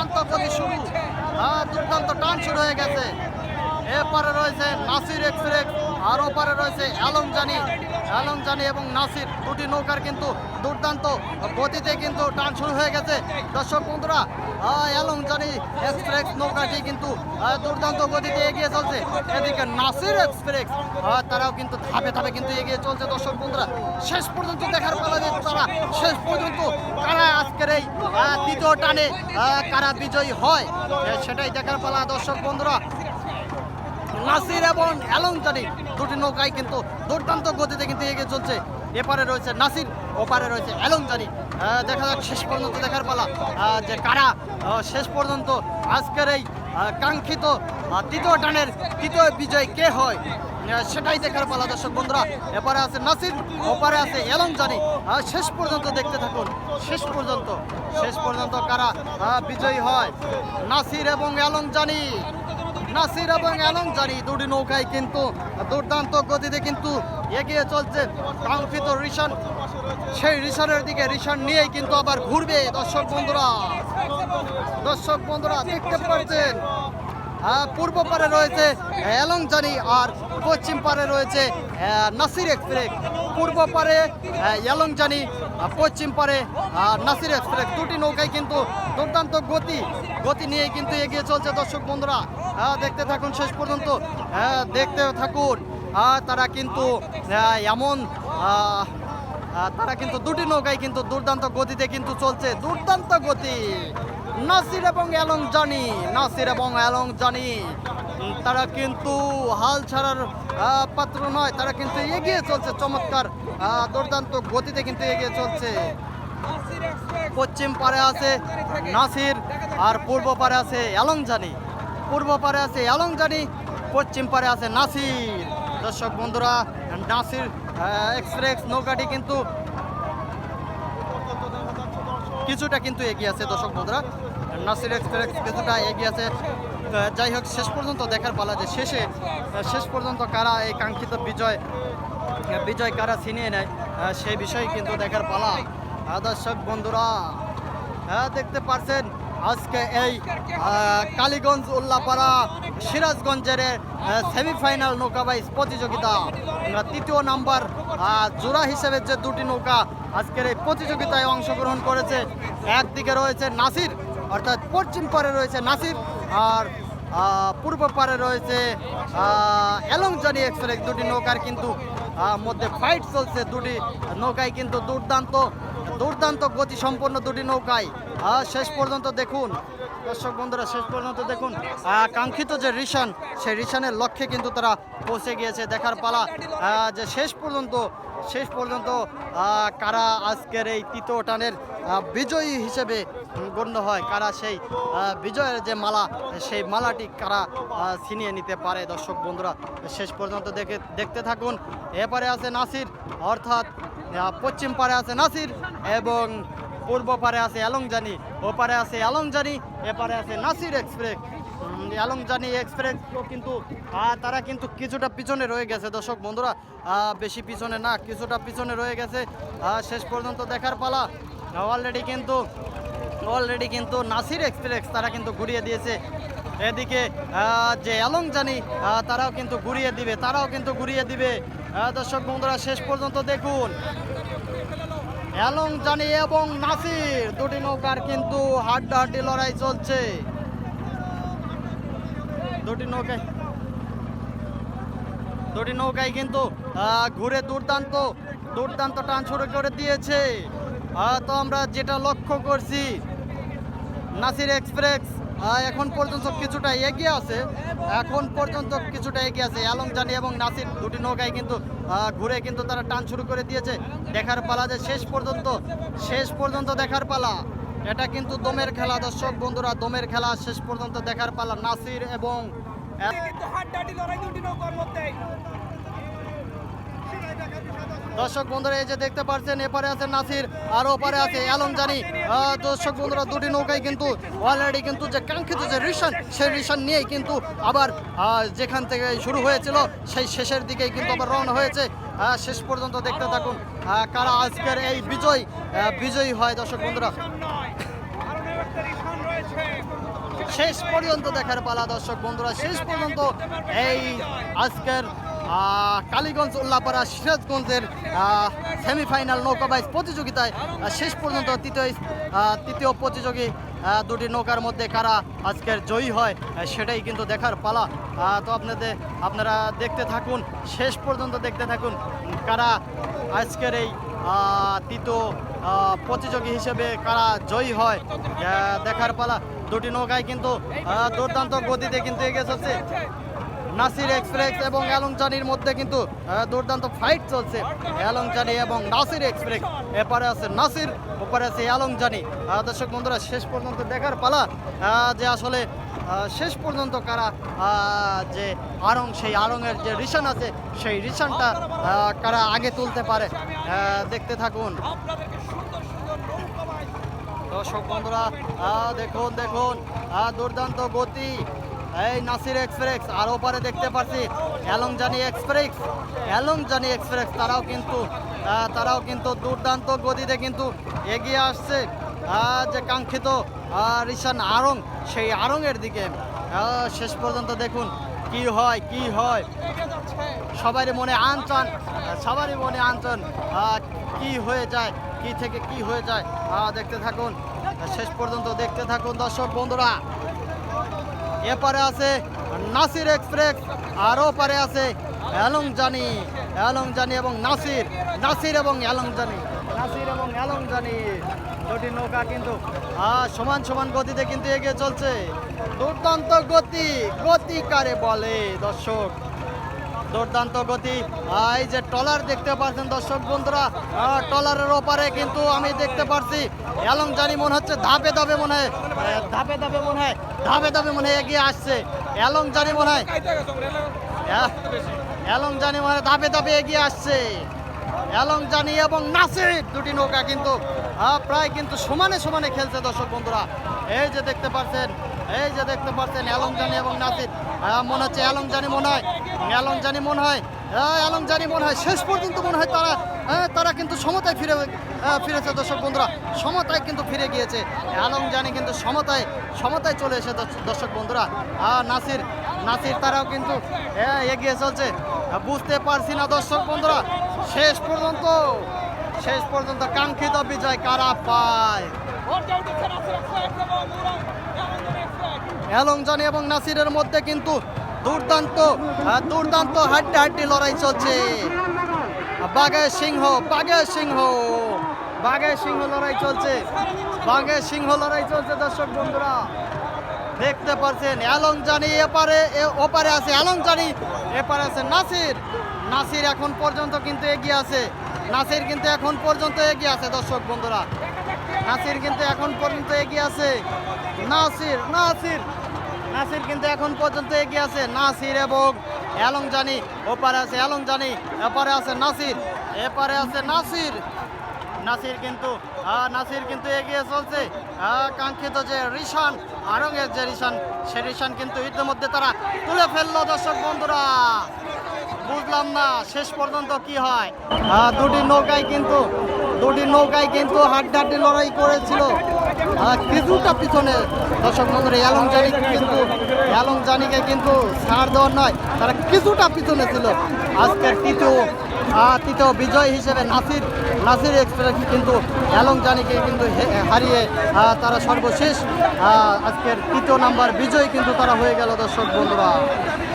দুর্দান্ত গতি শুরু হ্যাঁ দুর্দান্ত টান শুরু হয়ে গেছে। এরপরে রয়েছে নাসির এক্সপ্রেস আর ওপারে রয়েছে অ্যালংজানি অ্যালংজানি এবং নাসির দুটি নৌকার কিন্তু দুর্দান্ত গতিতে কিন্তু টান শুরু হয়ে গেছে। দর্শক বন্ধুরা অ্যালংজানি এক্সপ্রেস নৌকাটি কিন্তু দুর্দান্ত গতিতে এগিয়ে চলছে। এদিকে নাসির এক্সপ্রেস তারাও কিন্তু ধাপে ধাপে কিন্তু এগিয়ে চলছে। দর্শক বন্ধুরা, শেষ পর্যন্ত দেখার পালা যে তারা, শেষ পর্যন্ত কারা আজকের এই দ্বিতীয় টানে কারা বিজয়ী হয় সেটাই দেখার পালা। দর্শক বন্ধুরা নাসির এবং অ্যালংজানি দুটি নৌকায় কিন্তু দুর্দান্ত গতিতে কিন্তু এগিয়ে চলছে। এপারে রয়েছে নাসির ওপারে রয়েছে আহ, দেখা যাক শেষ পর্যন্ত দেখার পালা। যে কারা শেষ পর্যন্ত আজকের এই কাঙ্ক্ষিত তৃতীয় টানের তৃতীয় বিজয় কে হয় সেটাই দেখার পালা দর্শক বন্ধুরা। এপারে আছে নাসির ওপারে আছে এলংজানি শেষ পর্যন্ত দেখতে থাকুন। শেষ পর্যন্ত শেষ পর্যন্ত কারা বিজয়ী হয়। নাসির এবং এলংজানি নাসির এবং অ্যালঞ্জারি দুটি নৌকায় কিন্তু দুর্দান্ত গতিতে কিন্তু এগিয়ে চলছে। কাঙ্ক্ষিত রিশন, সেই রিশনের দিকে রিশন নিয়েই কিন্তু আবার ঘুরবে দর্শক বন্ধুরা। দর্শক বন্ধুরা দেখতে পাচ্ছেন পূর্ব পারে রয়েছে অ্যালংজানি আর পশ্চিম পারে রয়েছে নাসির এক্সপ্রেস। পূর্ব পারে অ্যালংজানি পশ্চিম পারে নাসির এক্সপ্রেস। দুটি নৌকায় কিন্তু দুর্দান্ত গতি গতি নিয়ে কিন্তু এগিয়ে চলছে দর্শক বন্ধুরা। দেখতে থাকুন শেষ পর্যন্ত। দেখতে থাকুন তারা কিন্তু এমন তারা কিন্তু দুটি নৌকায় কিন্তু দুর্দান্ত গতিতে কিন্তু চলছে। দুর্দান্ত গতি, নাসির এবং অ্যালং জানি নাসির এবং অ্যালং জানি তারা কিন্তু হাল ছাড়ার পাত্র নয়, তারা কিন্তু এগিয়ে চলছে চমৎকার দুর্দান্ত গতিতে কিন্তু এগিয়ে চলছে। পশ্চিম পারে আছে নাসির আর পূর্ব পারে আছে অ্যালংজানি পূর্ব পারে আছে অ্যালংজানি পশ্চিম পারে আছে নাসির। দর্শক বন্ধুরা, নাসির এক্সপ্রেস নৌকাটি কিন্তু কিছুটা কিন্তু এগিয়ে আছে দর্শক বন্ধুরা। নাসির এক্সপ্রেস কিছুটা এগিয়ে আছে যাই হোক, শেষ পর্যন্ত দেখার পালা যে শেষে শেষ পর্যন্ত কারা এই কাঙ্ক্ষিত বিজয় বিজয় কারা ছিনিয়ে নেয় সেই বিষয়ে কিন্তু দেখার পালা। দর্শক বন্ধুরা হ্যাঁ দেখতে পারছেন আজকে এই কালীগঞ্জ উল্লাপাড়া, সিরাজগঞ্জের সেমিফাইনাল নৌকা নৌকাবাইজ প্রতিযোগিতা। তৃতীয় নাম্বার জোড়া হিসেবে যে দুটি নৌকা আজকের এই প্রতিযোগিতায় অংশগ্রহণ করেছে, একদিকে রয়েছে নাসির অর্থাৎ পশ্চিম পারে রয়েছে নাসির আর পূর্ব পারে রয়েছে এলংজানি এক্সপ্রেস দুটি নৌকার কিন্তু মধ্যে ফাইট চলছে দুটি নৌকায় কিন্তু দুর্দান্ত দুর্দান্ত গতি সম্পন্ন দুটি নৌকায়। শেষ পর্যন্ত দেখুন, দর্শক বন্ধুরা, শেষ পর্যন্ত দেখুন কাঙ্ক্ষিত যে রিশান, সেই রিশানের লক্ষ্যে কিন্তু তারা পৌঁছে গিয়েছে দেখার পালা। যে শেষ পর্যন্ত শেষ পর্যন্ত কারা আজকের এই তৃতীয় টানের বিজয়ী হিসেবে গণ্য হয় কারা সেই বিজয়ের যে মালা, সেই মালাটি কারা ছিনিয়ে নিতে পারে? দর্শক বন্ধুরা, শেষ পর্যন্ত দেখে, দেখতে থাকুন। এপারে আছে নাসির, অর্থাৎ পশ্চিম পারে আছে নাসির এবং পূর্ব পারে আছে অ্যালংজানি ওপারে আছে অ্যালংজানি এপারে আছে নাসির এক্সপ্রেস। অ্যালংজানি এক্সপ্রেস কিন্তু তারা কিন্তু কিছুটা পিছনে রয়ে গেছে। দর্শক বন্ধুরা বেশি পিছনে না, কিছুটা পিছনে রয়ে গেছে। শেষ পর্যন্ত দেখার পালা। অলরেডি কিন্তু অলরেডি কিন্তু নাসির এক্সপ্রেস তারা কিন্তু ঘুরিয়ে দিয়েছে। এদিকে যে অ্যালংজানি আহ, তারাও কিন্তু ঘুরিয়ে দিবে তারাও কিন্তু ঘুরিয়ে দিবে। দর্শক বন্ধুরা শেষ পর্যন্ত দেখুন। অ্যালংজানি এবং নাসির দুটি নৌকার কিন্তু হাড্ডাহাড্ডি লড়াই চলছে। দুটি নৌকায় দুটি নৌকায় কিন্তু ঘুরে দুর্দান্ত দুর্দান্ত টান শুরু করে দিয়েছে। তো আমরা যেটা লক্ষ্য করছি নাসির এক্সপ্রেস। এখন পর্যন্ত কিছুটা এগিয়ে আছে। এখন পর্যন্ত কিছুটা এগিয়ে আছে। আলমজানি এবং নাসির দুটি নৌকায় কিন্তু ঘুরে কিন্তু তারা টান শুরু করে দিয়েছে। দেখার পালা যে শেষ পর্যন্ত শেষ পর্যন্ত দেখার পালা। এটা কিন্তু দমের খেলা, দর্শক বন্ধুরা, দমের খেলা শেষ পর্যন্ত দেখার পালা। নাসির এবং কিন্তু হাড্ডাহাড্ডি লড়াই দুটি নৌকার মধ্যে দর্শক বন্ধুরা, এই যে দেখতে পাচ্ছেন, এপারে আছে নাসির, আর ওপারে আছে আলমজানি জানি। দর্শক বন্ধুরা, দুটি নৌকায় কিন্তু অলরেডি কিন্তু যে কাঙ্ক্ষিত যে রিশন সেই রিশন নিয়েই কিন্তু আবার যেখান থেকে শুরু হয়েছিল, সেই শেষের দিকেই কিন্তু আবার রওনা হয়েছে। শেষ পর্যন্ত দেখতে থাকুন কারা আজকের এই বিজয় বিজয়ী হয় দর্শক বন্ধুরা। শেষ পর্যন্ত দেখার পালা দর্শক বন্ধুরা, শেষ পর্যন্ত এই আজকের কালীগঞ্জ, উল্লাপাড়া, সিরাজগঞ্জের সেমিফাইনাল নৌকা বাইচ প্রতিযোগিতায় শেষ পর্যন্ত তৃতীয় তৃতীয় প্রতিযোগী দুটি নৌকার মধ্যে কারা আজকের জয়ী হয় সেটাই কিন্তু দেখার পালা। তো আপনাদের, আপনারা দেখতে থাকুন, শেষ পর্যন্ত দেখতে থাকুন, কারা আজকের এই তৃতীয় প্রতিযোগী হিসেবে কারা জয়ী হয় দেখার পালা। দুটি নৌকায় কিন্তু দুর্দান্ত গতিতে কিন্তু এগিয়ে চলছে। নাসির এক্সপ্রেস এবং অ্যালংচানির মধ্যে কিন্তু দুর্দান্ত ফাইট চলছে। অ্যালংচানি এবং নাসির এক্সপ্রেস। এপারে আছে নাসির, ওপারে আছে অ্যালংচানি দর্শক বন্ধুরা, শেষ পর্যন্ত দেখার পালা যে আসলে শেষ পর্যন্ত কারা যে আরং, সেই আরংয়ের যে রিশান আছে, সেই রিশানটা কারা আগে তুলতে পারে দেখতে থাকুন। দর্শক বন্ধুরা দেখুন দেখুন দুর্দান্ত গতি। এই নাসির এক্সপ্রেস, আর ওপারে দেখতে পাচ্ছি অ্যালংজানি এক্সপ্রেস অ্যালংজানি এক্সপ্রেস, তারাও কিন্তু তারাও কিন্তু দুর্দান্ত গতিতে কিন্তু এগিয়ে আসছে। যে কাঙ্ক্ষিত রিশান আরং, সেই আরংয়ের দিকে শেষ পর্যন্ত দেখুন কি হয় কি হয়। সবারই মনে আনচান, সবারই মনে আনচান কি হয়ে যায়, কি থেকে কি হয়ে যায় দেখতে থাকুন। শেষ পর্যন্ত দেখতে থাকুন দর্শক বন্ধুরা। এপারে আছে নাসির এক্সপ্রেস আরও ওপারে আছে অ্যালংজানি জানি অ্যালং জানি এবং নাসির নাসির এবং অ্যালংজানি নাসির এবং অ্যালংজানি দুটি নৌকা কিন্তু সমান সমান গতিতে কিন্তু এগিয়ে চলছে। দুর্দান্ত গতি গতি কারে বলে দর্শক। দুর্দান্ত গতি। এই যে টলার দেখতে পাচ্ছেন দর্শক বন্ধুরা টলারের ওপারে কিন্তু আমি দেখতে পাচ্ছি এলং জানি মনে হচ্ছে ধাপে ধাপে মনে হয় ধাপে ধাপে মনে হয়, ধাপে ধাপে মনে হয় এগিয়ে আসছে। এলং জানি মনে হয় এলং জানি মনে হয় ধাপে ধাপে এগিয়ে আসছে। এলং জানি এবং নাসির, দুটি নৌকা কিন্তু প্রায় কিন্তু সমানে সমানে খেলছে দর্শক বন্ধুরা। এই যে দেখতে পাচ্ছেন, এই যে দেখতে পাচ্ছেন এলং জানি এবং নাসির মনে হচ্ছে এলং জানি মনে হয় এলং জানি মনে হয় আহ, এলং জানি মনে হয়। শেষ পর্যন্ত মনে হয় তারা আহ, তারা কিন্তু সমতায় ফিরে আহ, ফিরেছে দর্শক বন্ধুরা। সমতায় কিন্তু ফিরে গিয়েছে। এলং জানি কিন্তু সমতায় সমতায় চলে এসে দর্শ- দর্শক বন্ধুরা। আহ, নাসির নাসির তারাও কিন্তু আহ, এগিয়ে চলছে। বুঝতে পারছি না দর্শক বন্ধুরা। শেষ পর্যন্ত শেষ পর্যন্ত কাঙ্ক্ষিত বিজয় কারা পায়? এলংজানি এবং নাসিরের মধ্যে কিন্তু দুর্দান্ত দুর্দান্ত হাড্ডি হাড্ডি লড়াই চলছে। বাঘের সিংহ বাঘের সিংহ বাঘের সিংহ লড়াই চলছে। বাঘের সিংহ লড়াই চলছে দর্শক বন্ধুরা। দেখতে পাচ্ছেন অ্যালং জানি এপারে ওপারে আছে অ্যালং জানি এপারে আছে নাসির। নাসির এখন পর্যন্ত কিন্তু এগিয়ে আছে। নাসির কিন্তু এখন পর্যন্ত এগিয়ে আছে দর্শক বন্ধুরা। নাসির কিন্তু এখন পর্যন্ত এগিয়ে আছে। নাসির নাসির। নাসির কিন্তু এখন পর্যন্ত এগিয়ে আছে। নাসির এবং অ্যালং জানি ওপারে আছে অ্যালং জানি এপারে আছে নাসির, এপারে আছে নাসির। নাসির কিন্তু নাসির কিন্তু এগিয়ে চলছে। কাঙ্ক্ষিত যে রিশান, আরঙের যে রিশান, সে রিশান কিন্তু ইতিমধ্যে তারা তুলে ফেলল দর্শক বন্ধুরা। বুঝলাম না শেষ পর্যন্ত কি হয়। দুটি নৌকায় কিন্তু, দুটি নৌকায় কিন্তু হাড্ডাহাড্ডি লড়াই করেছিল কিছুটা পিছনে। দর্শক বন্ধুরা অ্যালং জানি কিন্তু অ্যালং জানিকে কিন্তু ছাড় দেওয়ার নয়, তারা কিছুটা পিছনে ছিল। আজকের তৃতীয় তৃতীয় বিজয় হিসেবে নাসির নাসির এক্সপ্রেস কিন্তু অ্যালং জানিকে কিন্তু হারিয়ে তারা সর্বশেষ আজকের তৃতীয় নাম্বার বিজয় কিন্তু তারা হয়ে গেল দর্শক বন্ধুরা।